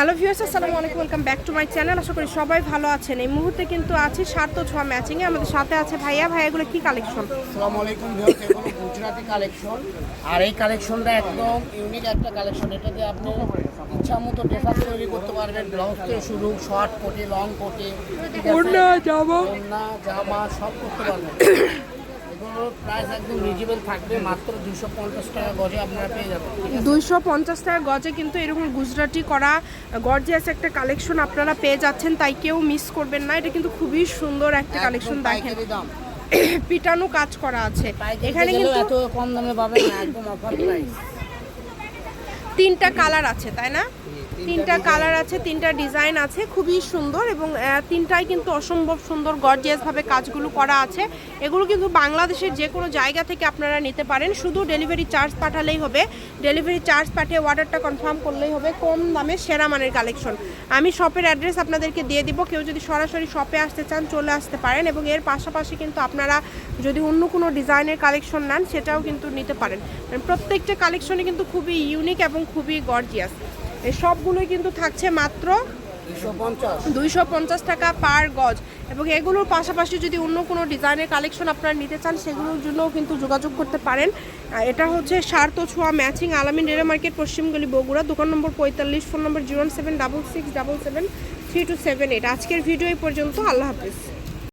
Hello viewers আসসালামু আলাইকুম। Welcome back to my channel আশা করি সবাই ভালো আছেন। এই মুহূর্তে কিন্তু আছি সার্থ ছোঁয়া ম্যাচিংয়ে আমাদের সাথে আছে ভাইয়া। ভাইয়াগুলো কি কালেকশন আসসালামু আলাইকুম ভিউয়ার্স এগুলো গুজরাটি কালেকশন আর এই কালেকশনটা একদম ইউনিক একটা কালেকশন এটা দিয়ে আপনি ইচ্ছা মতো ড্রেসার তৈরি করতে পারবেন। ব্লাউজ থেকে শুরু শর্ট কোটে লং কোটে। ওড়না জামা সব করতে পারবেন। এগুলোর প্রাইস একদম রিজনেবল থাকবে মাত্র দুশো পঞ্চাশ টাকা গজে আপনারা পেয়ে যাবেন ঠিক আছে? দুইশো পঞ্চাশ টাকা গজে কিন্তু এরকম গুজরাটি করা গর্জিয়াস একটা কালেকশন আপনারা পেয়ে যাচ্ছেন তাই কেউ মিস করবেন না। এটা কিন্তু খুবই সুন্দর একটা কালেকশন দেখেন। পিটানো কাজ করা আছে। এখানে কিন্তু এত কম দামে পাবেন না একদম অফার প্রাইস তিনটা কালার আছে তাই না? তিনটা কালার আছে, তিনটা ডিজাইন আছে, খুবই সুন্দর এবং তিনটাই কিন্তু অসম্ভব সুন্দর গর্জিয়াস ভাবে কাজগুলো করা আছে। এগুলো কিন্তু বাংলাদেশের যে কোনো জায়গা থেকে আপনারা নিতে পারেন। শুধু ডেলিভারি চার্জ পাঠালেই হবে। ডেলিভারি চার্জ পাঠিয়ে অর্ডারটা কনফার্ম করলেই হবে কম দামে সেরা মানের কালেকশন আমি শপের অ্যাড্রেস আপনাদেরকে দিয়ে দিব। কেউ যদি সরাসরি শপে আসতে চান, চলে আসতে পারেন এবং এর পাশাপাশি কিন্তু আপনারা যদি অন্য কোনো ডিজাইনের কালেকশন নেন, সেটাও কিন্তু নিতে পারেন। মানে প্রত্যেকটা কালেকশনই কিন্তু খুবই ইউনিক এবং খুবই গর্জিয়াস এই সবগুলোই কিন্তু থাকছে মাত্র দুইশো পঞ্চাশ। টাকা পার গজ। এবং এগুলোর পাশাপাশি যদি অন্য কোনো ডিজাইনের কালেকশন আপনারা নিতে চান সেগুলোর জন্যও কিন্তু যোগাযোগ করতে পারেন। এটা হচ্ছে সার্থ ছোঁয়া ম্যাচিং আলামিন রেরা মার্কেট পশ্চিমগলি বগুড়া দোকান নম্বর পঁয়তাল্লিশ phone number zero seven double six double seven three two seven eight. আজকের ভিডিও এই পর্যন্ত আল্লাহ হাফিজ।